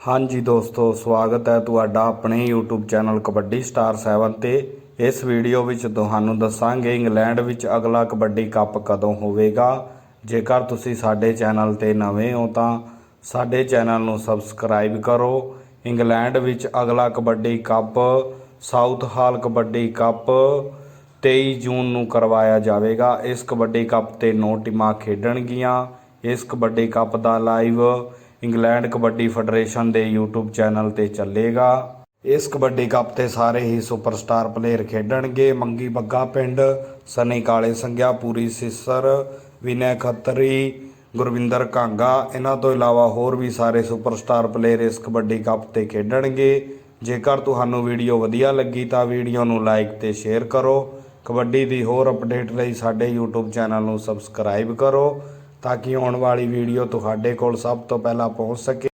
ਹਾਂਜੀ ਦੋਸਤੋ, ਸਵਾਗਤ ਹੈ ਤੁਹਾਡਾ ਆਪਣੇ YouTube ਚੈਨਲ ਕਬੱਡੀ ਸਟਾਰ 7 ਤੇ। ਇਸ ਵੀਡੀਓ ਵਿੱਚ ਤੁਹਾਨੂੰ ਦੱਸਾਂਗੇ ਇੰਗਲੈਂਡ ਵਿੱਚ ਅਗਲਾ ਕਬੱਡੀ ਕੱਪ ਕਦੋਂ ਹੋਵੇਗਾ। ਜੇਕਰ ਤੁਸੀਂ ਸਾਡੇ ਚੈਨਲ ਤੇ ਨਵੇਂ ਹੋ ਤਾਂ ਸਾਡੇ ਚੈਨਲ ਨੂੰ ਸਬਸਕ੍ਰਾਈਬ ਕਰੋ। ਇੰਗਲੈਂਡ ਵਿੱਚ ਅਗਲਾ kabaddi cup, Southall kabaddi cup 23 June ਨੂੰ ਕਰਵਾਇਆ ਜਾਵੇਗਾ। ਇਸ ਕਬੱਡੀ ਕੱਪ ਤੇ 9 ਟੀਮਾਂ ਖੇਡਣਗੀਆਂ। ਇਸ ਕਬੱਡੀ ਕੱਪ ਦਾ ਲਾਈਵ ਇੰਗਲੈਂਡ ਕਬੱਡੀ ਫੈਡਰੇਸ਼ਨ ਦੇ YouTube ਚੈਨਲ ਤੇ ਚੱਲੇਗਾ। ਇਸ ਕਬੱਡੀ ਕੱਪ ਤੇ ਸਾਰੇ ਹੀ ਸੁਪਰਸਟਾਰ ਪਲੇਅਰ ਖੇਡਣਗੇ। ਮੰਗੀ ਬੱਗਾ ਪਿੰਡ, ਸਨੀ ਕਾਲੇ ਸੰਘਿਆ, ਪੂਰੀ ਸਿਸਰ, ਵਿਨੈ ਖੱਤਰੀ, ਗੁਰਵਿੰਦਰ ਕਾਂਗਾ। ਇਹਨਾਂ ਤੋਂ ਇਲਾਵਾ ਹੋਰ ਵੀ ਸਾਰੇ ਸੁਪਰਸਟਾਰ ਪਲੇਅਰ ਇਸ ਕਬੱਡੀ ਕੱਪ ਤੇ ਖੇਡਣਗੇ। ਜੇਕਰ ਤੁਹਾਨੂੰ ਵੀਡੀਓ ਵਧੀਆ ਲੱਗੀ ਤਾਂ ਵੀਡੀਓ ਨੂੰ ਲਾਈਕ ਤੇ ਸ਼ੇਅਰ ਕਰੋ। ਕਬੱਡੀ ਦੀ ਹੋਰ ਅਪਡੇਟ ਲਈ ਸਾਡੇ YouTube ਚੈਨਲ ਨੂੰ ਸਬਸਕ੍ਰਾਈਬ ਕਰੋ। ਤਾਂ ਕਿ ਆਉਣ ਵਾਲੀ ਵੀਡੀਓ ਤੁਹਾਡੇ ਕੋਲ ਸਭ ਤੋਂ ਪਹਿਲਾਂ ਪਹੁੰਚ ਸਕੇ।